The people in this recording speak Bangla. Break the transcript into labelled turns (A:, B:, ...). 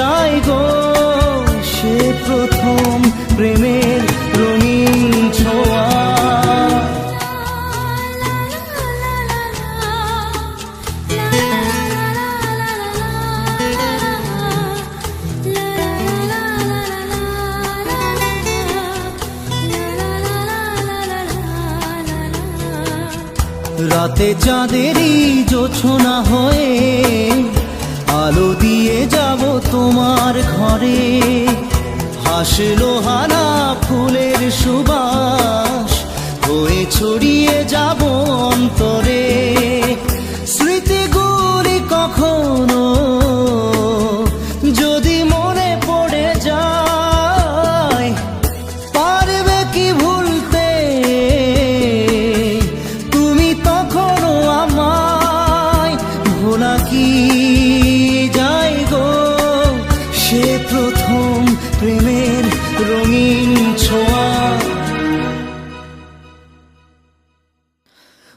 A: যাই গো সে প্রথম প্রেমের রঙিন ছোঁয়া। রাতে চাঁদেরই জোছনা হয়ে আলো দিয়ে যাব তোমার ঘরে। হাসলো হানা ফুলের সুবাস।